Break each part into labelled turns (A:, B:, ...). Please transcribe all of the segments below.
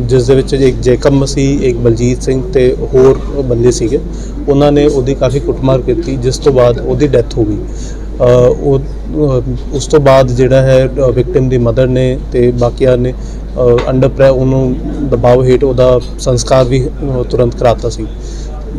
A: ਜਿਸ ਦੇ ਵਿੱਚ ਇੱਕ ਜੇਕਬ ਮਸੀਹ, ਇੱਕ ਬਲਜੀਤ ਸਿੰਘ ਤੇ ਹੋਰ ਬੰਦੇ ਸੀਗੇ, ਉਹਨਾਂ ਨੇ ਉਹਦੀ ਕਾਫੀ ਕੁੱਟਮਾਰ ਕੀਤੀ, ਜਿਸ ਤੋਂ ਬਾਅਦ ਉਹਦੀ ਡੈਥ ਹੋ ਗਈ। ਉਹ ਉਸ ਤੋਂ ਬਾਅਦ ਜਿਹੜਾ ਹੈ ਵਿਕਟਿਮ ਦੀ ਮਦਰ ਨੇ ਤੇ ਬਾਕੀਆਂ ਨੇ ਅੰਡਰ ਪ੍ਰੈ ਉਹਨੂੰ ਦਬਾਅ ਹੇਠ ਉਹਦਾ ਸੰਸਕਾਰ ਵੀ ਤੁਰੰਤ ਕਰਾਤਾ ਸੀ।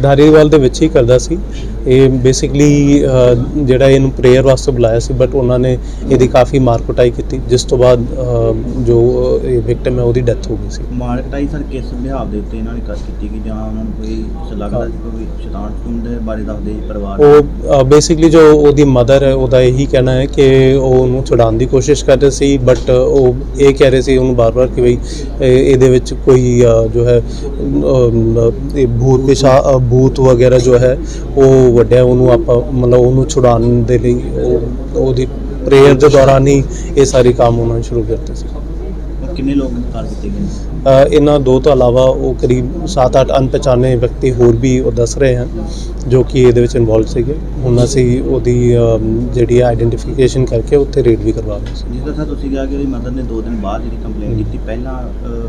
A: ਧਾਰੀਵਾਲ ਦੇ ਵਿੱਚ ਹੀ ਕਰਦਾ ਸੀ। ਇਹ ਬੇਸਿਕਲੀ ਜਿਹੜਾ ਇਹਨੂੰ ਪ੍ਰੇਅਰ ਵਾਸਤੇ ਬੁਲਾਇਆ ਸੀ ਬਟ ਉਹਨਾਂ ਨੇ ਇਹਦੀ ਕਾਫੀ ਮਾਰਕਟਾਈ ਕੀਤੀ ਜਿਸ ਤੋਂ ਬਾਅਦ ਜੋ ਇਹ ਵਿਕਟਮ ਹੈ ਉਹਦੀ ਡੈਥ ਹੋ ਗਈ ਸੀ।
B: ਮਾਰਕਟਾਈ ਸਰ ਕਿਸ ਵਿਹਾਰ ਦੇ ਉੱਤੇ ਇਹਨਾਂ ਨੇ ਕਰ ਕੀਤੀ ਕਿ ਜਾਂ ਉਹਨਾਂ ਨੂੰ ਕੋਈ ਲੱਗਦਾ ਸੀ ਕੋਈ ਸ਼ੈਤਾਨ ਟੂਨ ਦੇ ਬਾਰੇ ਦੱਸਦੇ ਪਰਿਵਾਰ
A: ਉਹ ਬੇਸਿਕਲੀ ਜੋ ਉਹਦੀ ਮਦਰ ਹੈ ਉਹਦਾ ਇਹੀ ਕਹਿਣਾ ਹੈ ਕਿ ਉਹ ਉਹਨੂੰ ਛੁਡਾਉਣ ਦੀ ਕੋਸ਼ਿਸ਼ ਕਰ ਰਹੇ ਸੀ ਬਟ ਉਹ ਇਹ ਕਹਿ ਰਹੇ ਸੀ ਉਹਨੂੰ ਬਾਰ-ਬਾਰ ਕਿ ਇਹ- ਇਹਦੇ ਵਿੱਚ ਕੋਈ ਜੋ ਹੈ ਭੂਤ ਪਿਸ਼ਾ ਭੂਤ ਵਗੈਰਾ ਜੋ ਹੈ ਉਹ ਵੱਡਿਆ ਉਹਨੂੰ ਆਪਾਂ ਮਤਲਬ ਉਹਨੂੰ ਛੁਡਾਉਣ ਦੇ ਲਈ ਉਹ ਉਹਦੀ ਪ੍ਰੇਅਰ ਦੇ ਦੌਰਾਨ ਹੀ ਇਹ ਸਾਰੇ ਕੰਮ ਉਹਨਾਂ ਨੇ ਸ਼ੁਰੂ ਕਰਤੇ ਸੀ।
B: ਕਿੰਨੇ ਲੋਕ ਕਰ ਕੀਤੇ ਗਏ ਨੇ?
A: ਅ, ਇਹਨਾਂ ਦੋ ਤੋਂ ਇਲਾਵਾ ਉਹ ਕਰੀਬ 7-8 ਅਣਪਛਾਣੇ ਵਿਅਕਤੀ ਹੋਰ ਵੀ ਉਹ ਦੱਸ ਰਹੇ ਹਨ ਜੋ ਕਿ ਇਹਦੇ ਵਿੱਚ ਇਨਵੋਲਵ ਸੀਗੇ। ਹੁਣ ਅਸੀਂ ਉਹਦੀ ਅਮ, ਜਿਹੜੀ ਆਈਡੈਂਟੀਫਿਕੇਸ਼ਨ ਕਰਕੇ ਉੱਥੇ ਰੇਡ ਵੀ ਕਰਵਾ ਰਹੇ ਸੀ।
B: ਜਿਸ ਤਰ੍ਹਾਂ ਤੁਸੀਂ ਕਿਹਾ ਕਿ ਉਹਦੀ ਮਦਰ ਨੇ 2 ਦਿਨ ਬਾਅਦ ਜਿਹੜੀ ਕੰਪਲੇਂਟ ਕੀਤੀ ਪਹਿਲਾਂ ਅਹ,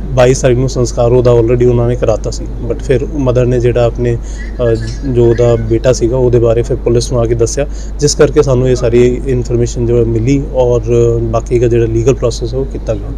A: 22 ਤਾਰੀਖ ਨੂੰ ਸੰਸਕਾਰ ਉਹਦਾ ਆਲਰੇਡੀ ਉਹਨਾਂ ਨੇ ਕਰਾਤਾ ਸੀ। ਬਟ ਫਿਰ ਮਦਰ ਨੇ ਜਿਹੜਾ ਆਪਣੇ ਜੋ ਉਹਦਾ ਬੇਟਾ ਸੀਗਾ, ਉਹਦੇ ਬਾਰੇ ਫਿਰ ਪੁਲਿਸ ਨੂੰ ਆ ਕੇ ਦੱਸਿਆ। ਜਿਸ ਕਰਕੇ ਸਾਨੂੰ ਇਹ ਸਾਰੀ ਇਨਫੋਰਮੇਸ਼ਨ ਜੋ ਮਿਲੀ ਔਰ ਬਾਕੀ ਦਾ ਜਿਹੜਾ ਲੀਗਲ ਪ੍ਰੋਸੈਸ ਉਹ ਕੀਤਾ ਗਿਆ।